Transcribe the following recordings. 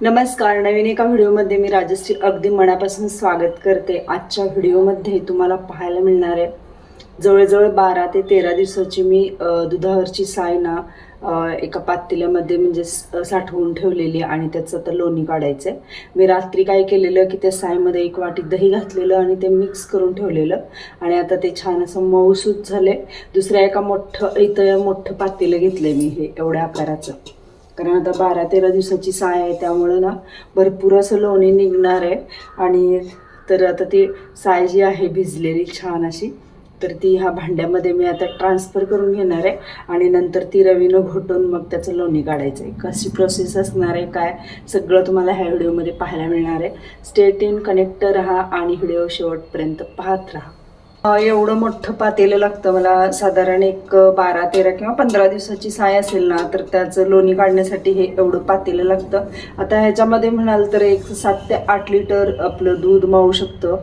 नमस्कार नवीन एका व्हिडिओमध्ये मी राजश्री अगदी मनापासून स्वागत करते. आजच्या व्हिडिओमध्ये तुम्हाला पाहायला मिळणार आहे जवळजवळ बारा ते तेरा दिवसाची मी दुधावरची साय ना एका पातेल्यामध्ये म्हणजे साठवून ठेवलेली आहे आणि त्याचं आता लोणी काढायचं आहे मी रात्री काय केलेलं की त्या सायमध्ये एक वाटी दही घातलेलं आणि ते मिक्स करून ठेवलेलं आणि आता ते छान असं मऊसूत आहे दुसऱ्या एका मोठं इथं मोठं पातेलं घेतलं मी हे एवढ्या आकाराचं. कारण आता बारा तेरा दिवसाची साय आहे त्यामुळं ना भरपूर असं लोणी निघणार आहे. आणि तर आता ती साय जी आहे भिजलेली छान अशी तर ती ह्या भांड्यामध्ये मी आता ट्रान्सफर करून घेणार आहे. आणि नंतर ती रवीनं घोटून मग त्याचं लोणी काढायचं आहे. कशी प्रोसेस असणार आहे काय सगळं तुम्हाला ह्या व्हिडिओमध्ये पाहायला मिळणार आहे. स्टेट इन कनेक्ट राहा आणि व्हिडिओ शेवटपर्यंत पाहत राहा. एवढं मोठं पातेलं लागतं मला. साधारण एक बारा तेरा किंवा पंधरा दिवसाची साय असेल ना तर त्याचं लोणी काढण्यासाठी हे एवढं पातेलं लागतं. आता ह्याच्यामध्ये म्हणाल तर एक सात ते आठ लिटर आपलं दूध मावू शकतं.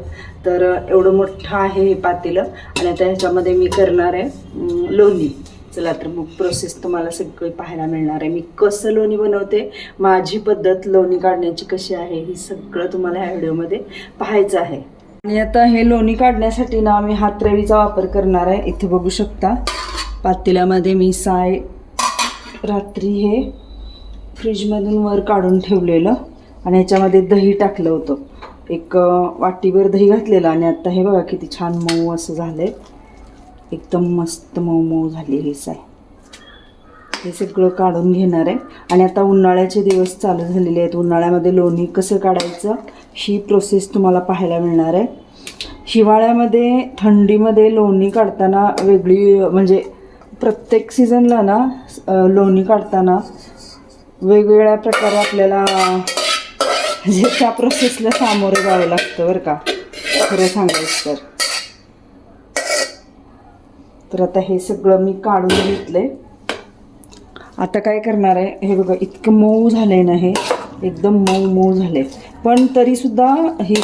तर एवढं मोठं आहे हे पातेलं आणि आता ह्याच्यामध्ये मी करणार आहे लोणी. चला तर मग प्रोसेस तुम्हाला सगळी पाहायला मिळणार आहे. मी कसं लोणी बनवते माझी पद्धत लोणी काढण्याची कशी आहे ही सगळं तुम्हाला ह्या व्हिडिओमध्ये पाहायचं आहे. आणि आता हे लोणी काढण्यासाठी ना आम्ही हातरवीचा वापर करणार आहे. इथे बघू शकता. पातेल्यामध्ये मी साय रात्री हे फ्रीजमधून वर काढून ठेवलेलं आणि ह्याच्यामध्ये दही टाकलं होतं. एक वाटीवर वाटीभर दही घातलेलं आणि आता हे बघा किती छान मऊ असं झालं आहे एकदम मस्त मऊ मऊ झाली ही साय. हे सगळं काढून घेणार आहे. आणि आता उन्हाळ्याचे दिवस चालू झालेले आहेत. उन्हाळ्यामध्ये लोणी कसं काढायचं? ही प्रोसेस तुम्हाला पाहायला मिळणार आहे. हिवाळ्यामध्ये थंडीमध्ये लोणी काढताना वेगळी म्हणजे प्रत्येक सीझनला ना लोणी काढताना वेगवेगळ्या प्रकारे आपल्याला म्हणजे त्या प्रोसेसला सामोरं जावं लागतं बरं का. खरं सांगायचं तर. तर आता हे सगळं मी काढून घेतलं आता काय करणार आहे? हे बघा इतकं मऊ झालं आहे ना हे. एकदम मऊ मऊ झाले पण तरीसुद्धा ही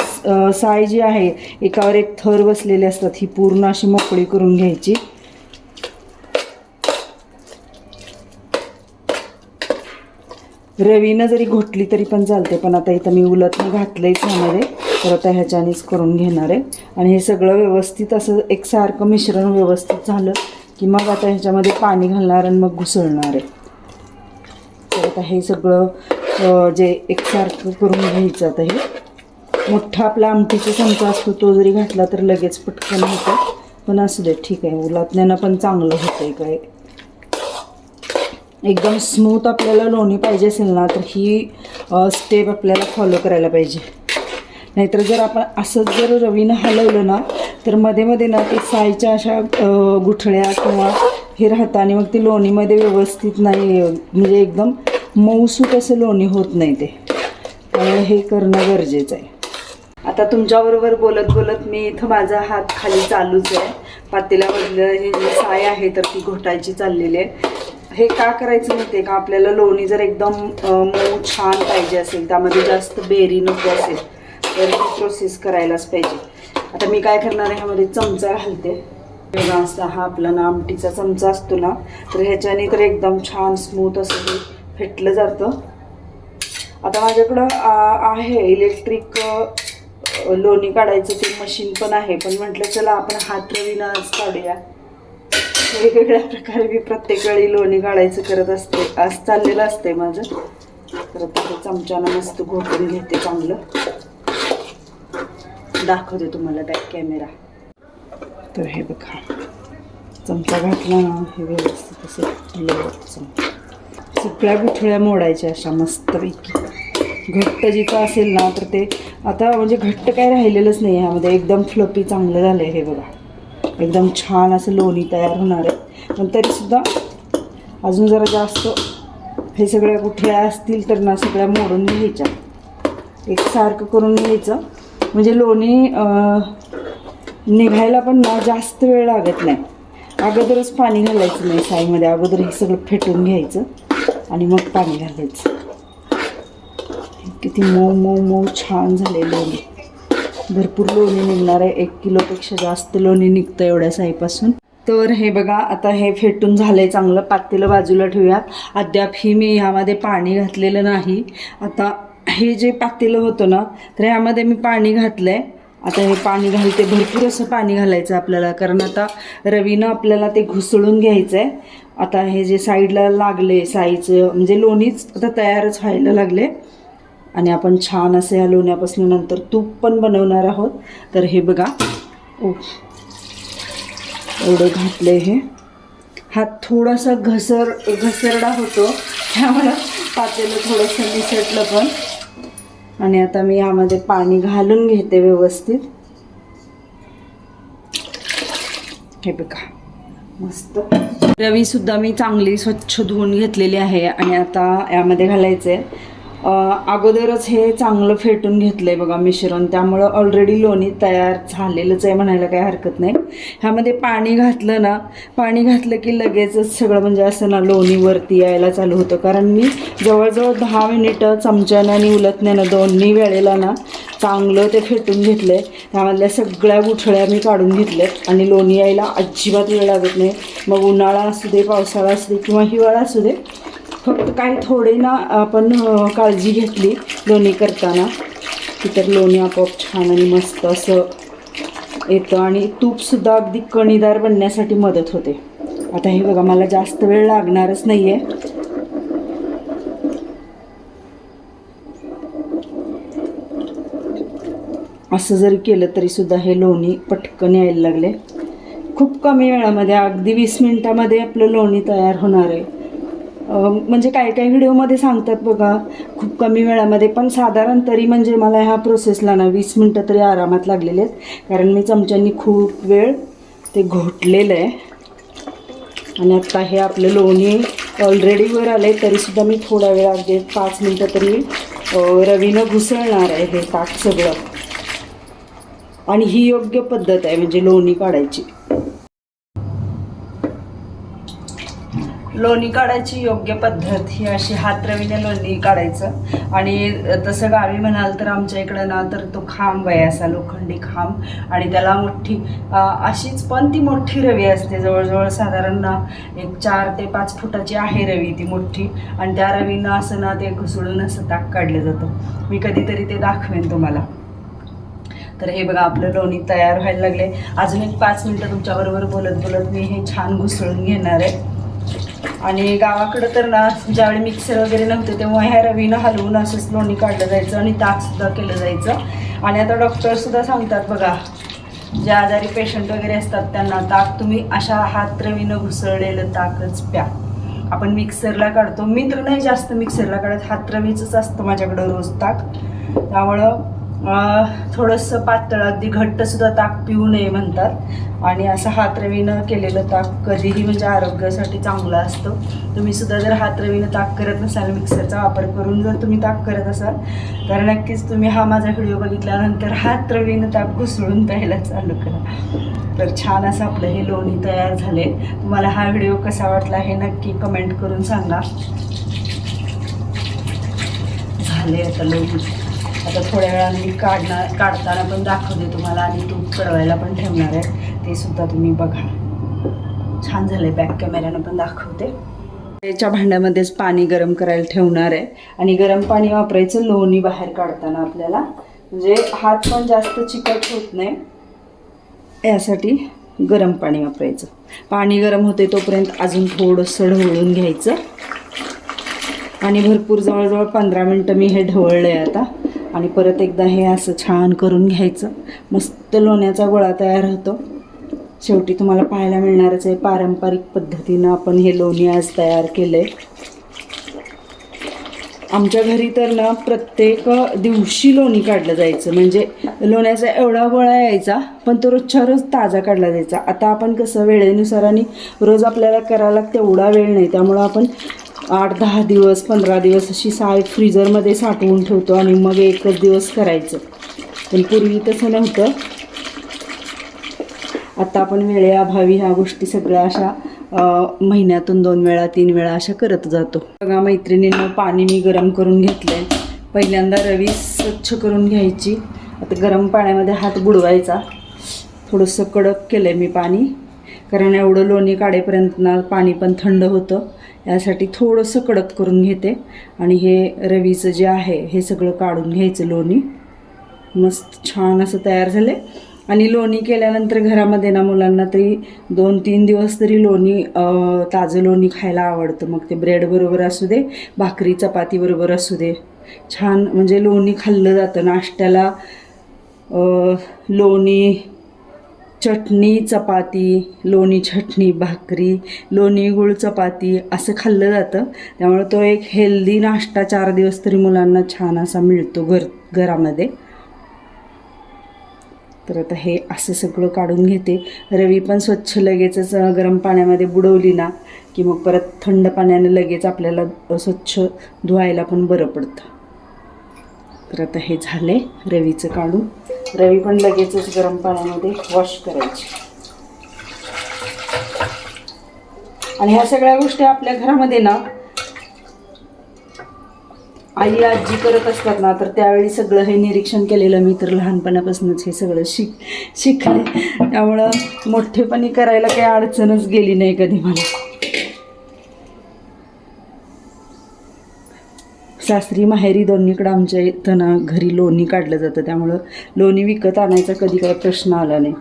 साय जी आहे एकावर एक थर बसलेले असतात ही पूर्ण अशी मोकळी करून घ्यायची. रवीनं जरी घोटली तरी पण चालते पण आता इथं मी उलटनं घातलंयच ह्यामध्ये तर आता ह्याच्यानेच करून घेणार आहे. आणि हे सगळं व्यवस्थित असं एकसारखं मिश्रण व्यवस्थित झालं की मग आता ह्याच्यामध्ये पाणी घालणार आणि मग घुसळणार आहे. तर आता हे सगळं जे एकसारखं करून घ्यायचं आता हे. मोठा आपला आमटीचा चमचा असतो तो जरी घातला तर लगेच पटकन होतं. पण असू दे ठीक आहे. उलातण्यानं पण चांगलं होतं आहे काय. एकदम स्मूथ आपल्याला लोणी पाहिजे असेल ना तर ही स्टेप आपल्याला फॉलो करायला पाहिजे. नाहीतर जर आपण असंच जर रवीनं हलवलं ना तर मध्ये मध्ये ना ते साईच्या अशा गुठळ्या किंवा हे राहतं आणि मग ती लोणीमध्ये व्यवस्थित नाही म्हणजे एकदम मऊसूत असं लोणी होत नाही ते. त्यामुळे हे करणं गरजेचं आहे. आता तुमच्याबरोबर बोलत बोलत मी इथं माझा हात खाली चालूच आहे. पातेल्यामधलं हे जी साय आहे तर ती घोटायची चाललेली आहे. हे का करायचं माहिती का? आपल्याला लोणी जर एकदम मऊ छान पाहिजे असेल त्यामध्ये जास्त बेरी नको असेल तर ती प्रोसेस करायलाच पाहिजे. आता मी काय करणार आहे? ह्यामध्ये चमचा घालते. बघा असा हा आपला ना आमटीचा चमचा असतो ना तर ह्याच्याने तर एकदम छान स्मूथ असं फेटलं जातं. आता माझ्याकडं आहे इलेक्ट्रिक लोणी काढायचं ते मशीन पण आहे. पण म्हटलं चला आपण हात रवीनं काढूया. वेगवेगळ्या प्रकारे मी प्रत्येक वेळी लोणी काढायचं करत असते. आज चाललेलं असते माझं. तर आता ते चमच्यानं मस्त घोटून घेते चांगलं. दाखवते तुम्हाला बॅक कॅमेरा तर हे बघा. चमचा घातला ना हे व्यवस्थित असं चमचा. सगळ्या गुठळ्या मोडायच्या अशा मस्तपैकी. घट्ट जिथं असेल ना तर ते आता म्हणजे घट्ट काय राहिलेलंच नाही ह्यामध्ये एकदम फ्लपी चांगलं झालं आहे हे बघा. एकदम छान असं लोणी तयार होणार आहे. पण तरीसुद्धा अजून जरा जास्त हे सगळ्या गुठळ्या असतील तर ना सगळ्या मोडून घ्यायच्या. एकसारखं करून घ्यायचं. म्हणजे लोणी निघायला पण ना जास्त वेळ लागत नाही. अगोदरच पाणी घालायचं नाही साईमध्ये. अगोदर हे सगळं फेटून घ्यायचं. आणि मग पाणी घालायचं. किती मऊ मऊ मऊ छान झाले लोणी भरपूर लोणी निघणार आहे. एक किलोपेक्षा जास्त लोणी निघतं एवढ्या साईपासून. तर हे बघा आता हे फेटून झालंय चांगलं. पातेलं बाजूला ठेवूयात. अद्याप ही मी ह्यामध्ये पाणी घातलेलं नाही. आता हे जे पातेलं होतं ना तर ह्यामध्ये मी पाणी घातलं आहे आता हे पाणी घालते. भरपूर असं पाणी घालायचं आपल्याला. कारण आता रवीनं आपल्याला ते घुसळून घ्यायचं आहे आता हे जे साईडला लागले साईचं म्हणजे लोणीच आता तयारच व्हायला लागले. आणि आपण छान असे या लोण्यापासून नंतर तूप पण बनवणार आहोत. तर हे बघा. ओ एवढं घातलं हे. हा थोडासा घसर घसरडा होतो. त्यामुळं पातेलं थोडंसं निसटलं पण. आणि आता मी यामध्ये पाणी घालून घेते व्यवस्थित. हे बघा. मस्त. रवी सुद्धा मी चांगली स्वच्छ धुवून घेतलेली आहे आणि आता यामध्ये घालायचं आहे अगोदरच हे चांगलं फेटून घेतलंय बघा मिश्रण. त्यामुळं ऑलरेडी लोणी तयार झालेलंच आहे म्हणायला काही हरकत नाही. ह्यामध्ये पाणी घातलं ना पाणी घातलं की लगेचच सगळं म्हणजे असं ना लोणी वरती यायला चालू होतं. कारण मी जवळजवळ दहा मिनिटं चमच्यानं आणि उलटण्यानं दोन्ही वेळेला ना चांगलं ते फेटून घेतलं आहे त्यामधल्या सगळ्या गुठळ्या मी काढून घेतल्यात आणि लोणी यायला अजिबात वेळ लागत नाही. मग उन्हाळा असू दे पावसाळा असू दे किंवा हिवाळा असू दे फक्त काही थोडे ना आपण काळजी घेतली लोणी करताना. की तर लोणी आपोआप छान आणि मस्त असं येतं आणि तूपसुद्धा अगदी कणीदार बनण्यासाठी मदत होते. आता हे बघा मला जास्त वेळ लागणारच नाही आहे असं जरी केलं तरीसुद्धा हे लोणी पटकन यायला लागले. खूप कमी वेळामध्ये अगदी वीस मिनटामध्ये आपलं लोणी तयार होणार आहे. म्हणजे काही काही व्हिडिओमध्ये सांगतात बघा खूप कमी वेळामध्ये पण साधारण तरी म्हणजे मला ह्या प्रोसेसला ना वीस मिनटं तरी आरामात लागलेले आहेत. कारण मी चमच्यांनी खूप वेळ ते घोटलेलं आहे. आणि आत्ता हे आपलं लोणी ऑलरेडी वर आले तरीसुद्धा मी थोडा वेळ अगदी पाच मिनटं तरी रवीनं घुसळणार आहे हे ताक सगळं. आणि ही योग्य पद्धत आहे म्हणजे लोणी काढायची. लोणी काढायची योग्य पद्धत ही अशी हातरवीने लोणी काढायचं. आणि तसं गावी म्हणाल तर आमच्या इकडं ना तर तो खांब आहे असा लोखंडी खांब. आणि त्याला मोठी अशीच पण ती मोठी रवी असते. जवळजवळ साधारण ना एक चार ते पाच फुटाची आहे रवी ती मोठी. आणि त्या रवीनं असं ना ते घुसळून असं ताक काढलं जातं. मी कधीतरी ते दाखवेन तुम्हाला. तर हे बघा आपलं लोणी तयार व्हायला लागले अजून एक पाच मिनटं तुमच्याबरोबर बोलत बोलत मी हे छान घुसळून घेणार आहे. आणि गावाकडं तर ना ज्यावेळी मिक्सर वगैरे नव्हते तेव्हा ह्या रवीनं हलवून असंच लोणी काढलं जायचं आणि ताकसुद्धा केलं जायचं. आणि आता डॉक्टरसुद्धा सांगतात बघा जे आजारी पेशंट वगैरे असतात त्यांना ताक तुम्ही अशा हात रवीनं घुसळलेलं ताकच प्या. आपण मिक्सरला काढतो. मी तर नाही जास्त मिक्सरला काढत. हात रवीचंच असतं माझ्याकडं रोज ताक. त्यामुळं थोडंसं पातळ अगदी घट्टसुद्धा ताक पिऊ नये म्हणतात. आणि असं हातरवीनं केलेलं ताक कधीही म्हणजे आरोग्यासाठी चांगलं असतं. तुम्ही सुद्धा जर हातरवीनं ताक करत नसाल मिक्सरचा वापर करून जर तुम्ही ताक करत असाल तर नक्कीच तुम्ही हा माझा व्हिडिओ बघितल्यानंतर हातरवीनं ताक घुसळून प्यायला चालू करा. तर छान असं आपलं हे लोणी तयार झाले. तुम्हाला हा व्हिडिओ कसा वाटला हे नक्की कमेंट करून सांगा. झाले आता लोणी. आता थोड्या वेळाने मी काढणार काढताना पण दाखवते तुम्हाला आणि तूप कडवायला पण ठेवणार आहे. ते सुद्धा तुम्ही बघा. छान झालं बॅक कॅमेऱ्यानं पण दाखवते. त्याच्या भांड्यामध्येच पाणी गरम करायला ठेवणार आहे. आणि गरम पाणी वापरायचं लोणी बाहेर काढताना आपल्याला. म्हणजे हात पण जास्त चिकट होत नाही. यासाठी गरम पाणी वापरायचं. पाणी गरम होते तोपर्यंत अजून थोडंसं ढवळून घ्यायचं. आणि भरपूर जवळजवळ पंधरा मिनटं मी हे ढवळलं आहे आता. आणि परत एकदा हे असं छान करून घ्यायचं. मस्त लोण्याचा गोळा तयार होतो. शेवटी तुम्हाला पाहायला मिळणारच आहे पारंपरिक पद्धतीनं आपण हे लोणी आज तयार केलं आहे आमच्या घरी तर ना प्रत्येक दिवशी लोणी काढलं जायचं. म्हणजे लोण्याचा एवढा गोळा यायचा पण तो रोजच्या रोज ताजा काढला जायचा. आता आपण कसं वेळेनुसार आणि रोज आपल्याला करायला तेवढा वेळ नाही त्यामुळं आपण आठ दहा दिवस पंधरा दिवस अशी साय फ्रीजरमध्ये साठवून ठेवतो आणि मग एकच दिवस करायचं. पण पूर्वी तसं नव्हतं. आता आपण वेळेअभावी ह्या गोष्टी सगळ्या अशा महिन्यातून दोन वेळा तीन वेळा अशा करत जातो. बघा मैत्रिणींनं पाणी मी गरम करून घेतलं आहे पहिल्यांदा रवी स्वच्छ करून घ्यायची. आता गरम पाण्यामध्ये हात बुडवायचा. थोडंसं कडक केलं आहे मी पाणी. कारण एवढं लोणी काढेपर्यंत ना पाणी पण थंड होतं. यासाठी थोडंसं कडक करून घेते. आणि हे रवीचं जे आहे हे सगळं काढून घ्यायचं लोणी. मस्त छान असं तयार झाले आणि लोणी केल्यानंतर घरामध्ये ना मुलांना तरी दोन तीन दिवस तरी लोणी ताजं लोणी खायला आवडतं. मग ते ब्रेडबरोबर असू दे भाकरी चपातीबरोबर असू दे. छान म्हणजे लोणी खाल्लं जातं. नाश्त्याला लोणी चटणी चपाती लोणी चटणी भाकरी लोणी गुळ चपाती असं खाल्लं जातं. त्यामुळे तो एक हेल्दी नाश्ता चार दिवस तरी मुलांना छान असा मिळतो घर घरामध्ये. तर आता हे असं सगळं काढून घेते. रवी पण स्वच्छ लगेचच गरम पाण्यामध्ये बुडवली ना की मग परत थंड पाण्याने लगेच आपल्याला स्वच्छ धुवायला पण बरं पडतं. तर आता हे झाले रवीचं काढून रवी पण लगेचच गरम पाण्यामध्ये वॉश करायची. आणि ह्या सगळ्या गोष्टी आपल्या घरामध्ये ना आई आजी करत असतात ना तर त्यावेळी सगळं हे निरीक्षण केलेलं मी तर लहानपणापासूनच हे सगळं शिक शिकले. त्यामुळं मोठेपणी करायला काही अडचणच गेली नाही कधी मला. सासरी माहेरी दोन्हीकडं आमच्या इथं ना घरी लोणी काढलं जातं. त्यामुळं लोणी विकत आणायचा कधी काही प्रश्न आला नाही.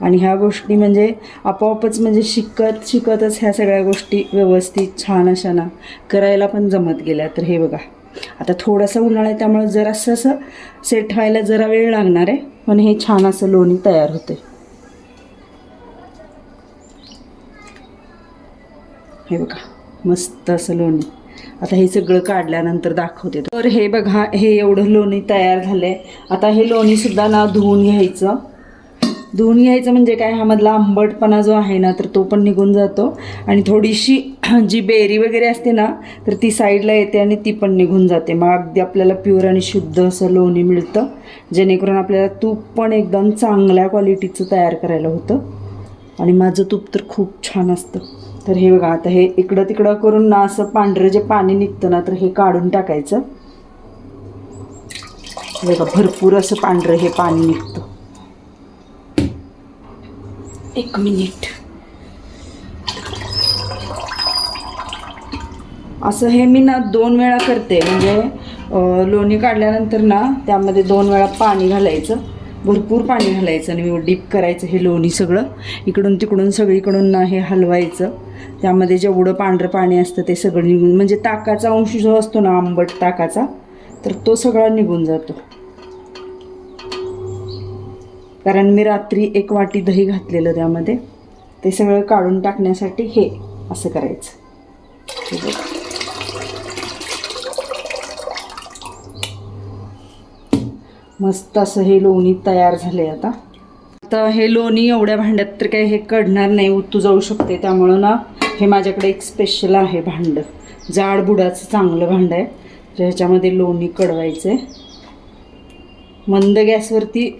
आणि ह्या गोष्टी म्हणजे आपोआपच म्हणजे शिकत शिकतच ह्या सगळ्या गोष्टी व्यवस्थित छान अशा ना करायला पण जमत गेल्या. तर हे बघा. आता थोडासा उन्हाळा आहे त्यामुळं जरासं असं सेट व्हायला जरा वेळ लागणार आहे. पण हे छान असं लोणी तयार होते हे बघा. मस्त असं लोणी. आता हे सगळं काढल्यानंतर दाखवते. तर हे बघा हे एवढं लोणी तयार झालंय. आता हे लोणीसुद्धा ना धुवून घ्यायचं. धुवून घ्यायचं म्हणजे काय ह्यामधला आंबटपणा जो आहे ना तर तो पण निघून जातो. आणि थोडीशी जी बेरी वगैरे असते ना तर ती साईडला येते आणि ती पण निघून जाते. मग अगदी आपल्याला प्युअर आणि शुद्ध असं लोणी मिळतं जेणेकरून आपल्याला तूप पण एकदम चांगल्या क्वालिटीचं तयार करायला होतं. आणि माझं तूप तर खूप छान असतं. तर हे बघा आता हे इकडं तिकडं करून ना असं पांढरं जे पाणी निघतं ना तर हे काढून टाकायचं. बघा भरपूर असं पांढरं हे पाणी निघतं. एक मिनिट. असं हे मी ना दोन वेळा करते. म्हणजे लोणी काढल्यानंतर ना त्यामध्ये दोन वेळा पाणी घालायचं. भरपूर पाणी घालायचं आणि डीप करायचं हे लोणी सगळं. इकडून तिकडून सगळीकडून हे हलवायचं. त्यामध्ये जेवढं पांढरं पाणी असतं ते सगळं निघून म्हणजे ताकाचा अंश जो असतो ना आंबट ताकाचा तर तो सगळा निघून जातो. कारण मी रात्री एक वाटी दही घातलेलं त्यामध्ये. ते सगळं काढून टाकण्यासाठी हे असं करायचं हे बघा. मस्त असं हे लोणी तयार झाले आता. आता हे लोणी एवढ्या भांड्यात तर काही हे कढणार नाही उतू जाऊ शकते. त्यामुळं ना हे माझ्याकडे एक स्पेशल आहे भांडं. जाड बुडाचं चांगलं भांडं आहे. तर ह्याच्यामध्ये लोणी कडवायचं आहे मंद गॅसवरती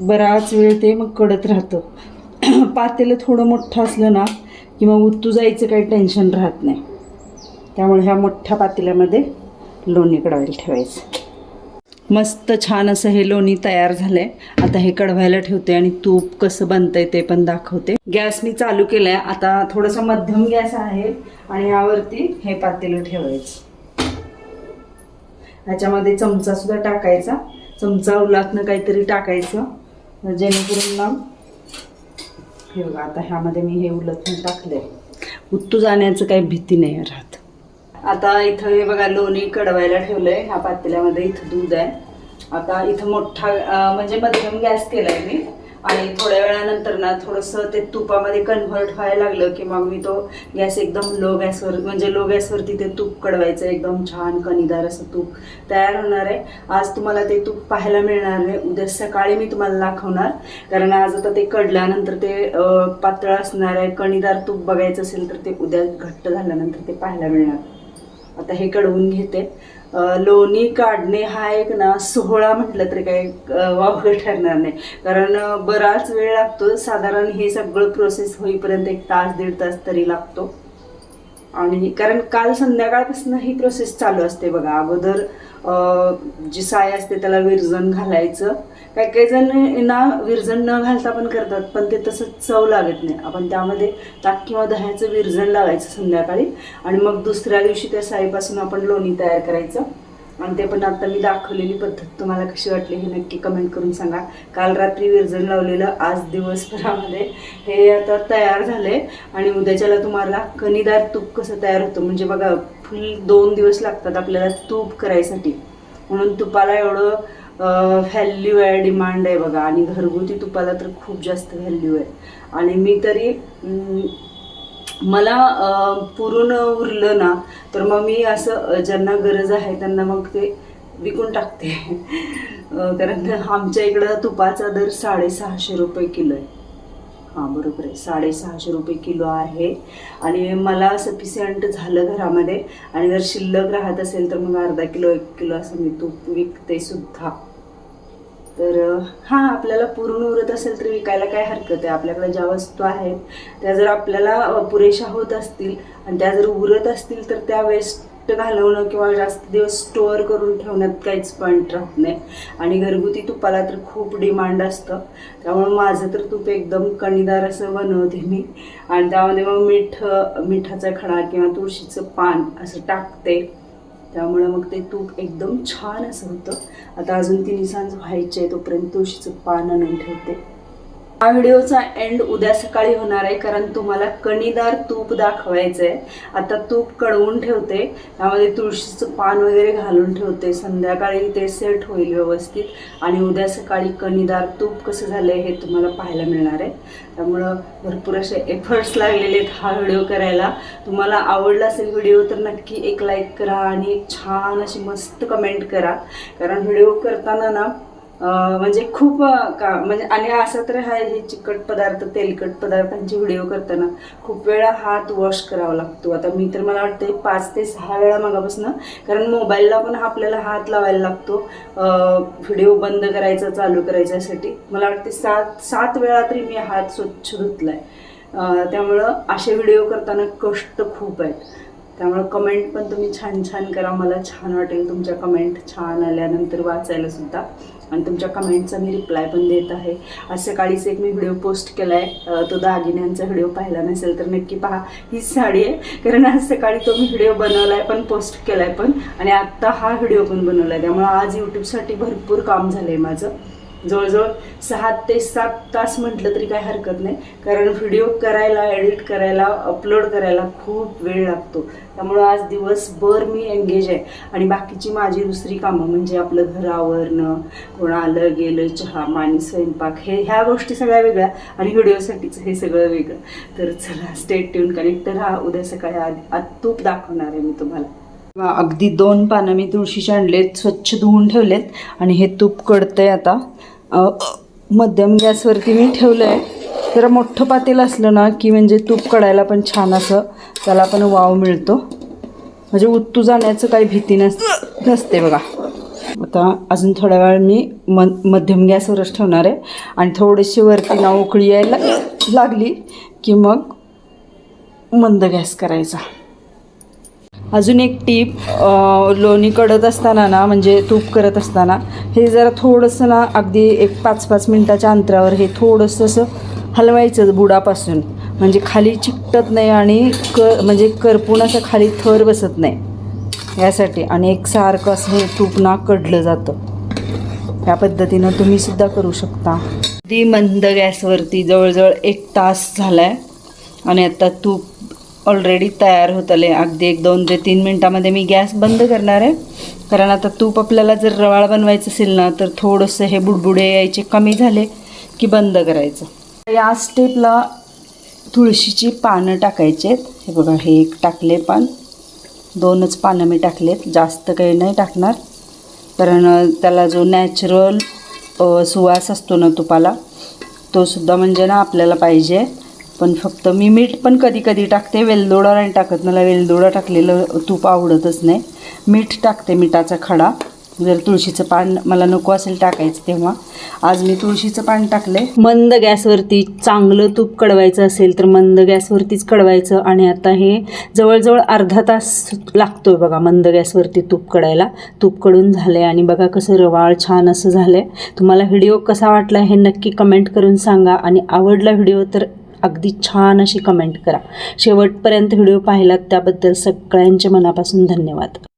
बराच वेळ ते मग कडत राहतं. पातेलं थोडं मोठं असलं ना की मग उतू जायचं काही टेन्शन राहत नाही. त्यामुळे ह्या मोठ्या पातेल्यामध्ये लोणी कडवायला ठेवायचं. मस्त छान असं हे लोणी तयार झालंय. आता हे कढवायला ठेवते आणि तूप कसं बनतंय ते पण दाखवते. गॅस मी चालू केलाय. आता थोडासा मध्यम गॅस आहे आणि यावरती हे पातेलं ठेवायचं. ह्याच्यामध्ये चमचा सुद्धा टाकायचा. चमचा उलातनं काहीतरी टाकायचं. जेणेकरून ना हे बघा आता ह्यामध्ये मी हे उलटून टाकलंय. उत्तू जाण्याचं काही भीती नाही राहत. आता इथं हे बघा लोणी कडवायला ठेवलंय. ह्या पातेल्यामध्ये इथं दूध आहे. आता इथं मोठा म्हणजे मध्यम गॅस केलाय मी. आणि थोड्या वेळानंतर ना थोडंसं ते तुपामध्ये कन्व्हर्ट व्हायला लागलं की मग मी तो गॅस एकदम लो गॅसवर म्हणजे लो गॅसवरती ते तूप कडवायचं एकदम छान कणीदार असं तूप तयार होणार आहे. आज तुम्हाला ते तूप पाहायला मिळणार आहे. उद्या सकाळी मी तुम्हाला दाखवणार. कारण आज आता ते कडल्यानंतर ते पातळ असणार आहे. कणीदार तूप बघायचं असेल तर ते उद्या घट्ट झाल्यानंतर ते पाहायला मिळणार. आता हे कडवून घेते. लोणी काढणे हा एक ना सोहळा म्हटलं तरी काही अं, वावगं ठरणार नाही. कारण बराच वेळ लागतो. साधारण हे सगळं प्रोसेस होईपर्यंत एक तास दीड तास तरी लागतो. आणि कारण काल संध्याकाळपासून ही प्रोसेस चालू असते बघा. अगोदर जी साय असते त्याला विरजण घालायचं. काही काही जण ना विरजण न घालता पण करतात पण ते तसं चव लागत नाही. आपण त्यामध्ये ताक किंवा दह्याचं विरजण लावायचं संध्याकाळी आणि मग दुसऱ्या दिवशी त्या साईपासून आपण लोणी तयार करायचं. आणि ते पण आता मी दाखवलेली पद्धत. तुम्हाला कशी वाटली हे नक्की कमेंट करून सांगा. काल रात्री विरजण लावलेलं आज दिवसभरामध्ये हे आता तयार झाले आणि उद्याच्याला तुम्हाला कणीदार तूप कसं तयार होतं? म्हणजे बघा फुल दोन दिवस लागतात आपल्याला तूप करायसाठी. म्हणून तुपाला एवढं व्हॅल्यू आहे डिमांड आहे बघा. आणि घरगुती तुपाला तर खूप जास्त व्हॅल्यू आहे. आणि मी तरी मला पुरून उरलं ना तर मग मी असं ज्यांना गरज आहे त्यांना मग ते विकून टाकते. कारण आमच्या इकडं तुपाचा दर साडेसहाशे रुपये किलो आहे. हां बरोबर आहे. साडेसहाशे रुपये किलो आहे. आणि मला सफिशियंट झालं घरामध्ये. आणि जर शिल्लक राहत असेल तर मग अर्धा किलो एक किलो असं मी तूप विकते सुद्धा. तर हां आपल्याला पूर्ण उरत असेल तर विकायला काय हरकत आहे? आपल्याकडे ज्या वस्तू आहेत त्या जर आपल्याला पुरेशा होत असतील आणि त्या जर उरत असतील तर त्या वेस्ट घालवणं किंवा जास्त दिवस स्टोअर करून ठेवण्यात काहीच पॉईंट राहत नाही. आणि घरगुती तुपाला तर खूप डिमांड असतं. त्यामुळे माझं तर तूप एकदम कणीदार असं बनवते मी. आणि त्यामध्ये मग मीठ मिठाचा खडा किंवा तुळशीचं पान असं टाकते. त्यामुळे मग ते तूप एकदम छान असं होतं. आता अजून तीन सांज व्हायचे आहे तोपर्यंत तुळशीचं पान आणून ठेवते. हा व्हिडिओचा एंड उद्या सकाळी होणार आहे कारण तुम्हाला कणीदार तूप दाखवायचं आहे आता तूप कळवून ठेवते त्यामध्ये तुळशीचं पान वगैरे घालून ठेवते. संध्याकाळी ते सेट होईल व्यवस्थित. आणि उद्या सकाळी कणीदार तूप कसं झालं आहे हे तुम्हाला पाहायला मिळणार आहे. त्यामुळं भरपूर असे एफर्ट्स लागलेले आहेत हा व्हिडिओ करायला. तुम्हाला आवडला असेल व्हिडिओ तर नक्की एक लाईक करा आणि एक छान अशी मस्त कमेंट करा. कारण व्हिडिओ करताना ना म्हणजे खूप का म्हणजे आणि असं तर आहे हे चिकट पदार्थ तेलकट पदार्थांचे व्हिडिओ करताना खूप वेळा हात वॉश करावा लागतो. आता मी तर मला वाटते पाच ते सहा वेळा मागापासून कारण मोबाईलला पण आपल्याला हात लावायला लागतो. व्हिडिओ बंद करायचा चालू करायच्यासाठी. मला वाटते सात सात वेळा तरी मी हात स्वच्छ धुतलाय. आहे त्यामुळं असे व्हिडिओ करताना कष्ट खूप आहेत. त्यामुळं कमेंट पण तुम्ही छान छान करा. मला छान वाटेल तुमच्या कमेंट छान आल्यानंतर वाचायला सुद्धा. आणि तुमच्या कमेंटचा मी रिप्लाय पण देत आहे. आज सकाळीच एक मी व्हिडिओ पोस्ट केला आहे तो दागिन्यांचा व्हिडिओ पाहिला नसेल तर नक्की पहा. हीच साडी आहे. कारण आज सकाळी तो मी व्हिडिओ बनवला आहे पण पोस्ट केला आहे पण. आणि आत्ता हा व्हिडिओ पण बनवला आहे त्यामुळे आज यूट्यूबसाठी भरपूर काम झालं आहे माझं. जवळजवळ सहा ते सात तास म्हटलं तरी काय हरकत नाही. कारण व्हिडिओ करायला एडिट करायला अपलोड करायला खूप वेळ लागतो. त्यामुळं आज दिवसभर मी एंगेज आहे. आणि बाकीची माझी दुसरी कामं म्हणजे आपलं घर आवरणं कोण आलं गेलं चहा पाणी स्वयंपाक हे ह्या गोष्टी सगळ्या वेगळ्या आणि व्हिडिओसाठीचं हे सगळं वेगळं. तर चला स्टेट ट्यून कनेक्ट राहा. उद्या सकाळी आधी तूप दाखवणार आहे मी तुम्हाला. अगदी दोन पानं मी तुळशीचे आणलेत स्वच्छ धुवून ठेवलेत आणि हे तूप कडतंय आता. मध्यम गॅसवरती मी ठेवलं आहे जरा मोठं पातेल असलं ना की म्हणजे तूप कडायला पण छान असं त्याला पण वाव मिळतो. म्हणजे उत्तू जाण्याचं काही भीती नस नसते बघा. आता अजून थोड्या वेळ मी म मध्यम गॅसवरच ठेवणार आहे. आणि थोडीशी वरती ना उकळी यायला लागली की मग मंद गॅस करायचा. अजून एक टीप लोणी कडत असताना ना म्हणजे तूप करत असताना हे जरा थोडंसं ना अगदी एक पाच पाच मिनटाच्या अंतरावर हे थोडंसं असं हलवायचं बुडापासून. म्हणजे खाली चिकटत नाही आणि क म्हणजे करपून असं खाली थर बसत नाही. यासाठी आणि एक सारखं असं हे तूप ना कडलं जातं. या पद्धतीनं तुम्ही सुद्धा करू शकता. अगदी मंद गॅसवरती जवळजवळ एक तास झाला आहे आणि आता तूप ऑलरेडी तयार होत आले अगदी एक दोन ते तीन मिनटामध्ये मी गॅस बंद करणार आहे. कारण आता तूप आपल्याला जर रवाळ बनवायचं असेल ना तर थोडंसं हे बुडबुडे यायचे कमी झाले की बंद करायचं. या स्टेपला तुळशीची पानं टाकायची आहेत. हे बघा हे एक टाकले पान. दोनच पानं मी टाकलेत जास्त काही नाही टाकणार. कारण त्याला जो नॅचरल सुवास असतो ना तुपाला तो सुद्धा म्हणजे ना आपल्याला पाहिजे. पण फक्त मी मीठ पण कधी कधी टाकते वेलदोडा नाही टाकत. मला वेलदोडा टाकलेलं तूप आवडतच नाही. मीठ टाकते मिठाचा खडा. जर तुळशीचं पान मला नको असेल टाकायचं तेव्हा. आज मी तुळशीचं पान टाकले मंद गॅसवरती चांगलं तूप कडवायचं असेल तर मंद गॅसवरतीच कडवायचं. आणि आता हे जवळजवळ अर्धा तास लागतो आहे बघा मंद गॅसवरती तूप कडायला. तूपकडून झालं आहे आणि बघा कसं रवाळ छान असं झालं आहे तुम्हाला व्हिडिओ कसा वाटला हे नक्की कमेंट करून सांगा. आणि आवडला व्हिडिओ तर अगदी छान अशी कमेंट करा. शेवटपर्यंत व्हिडिओ पाहिलात त्याबद्दल सगळ्यांचे मनापासून धन्यवाद.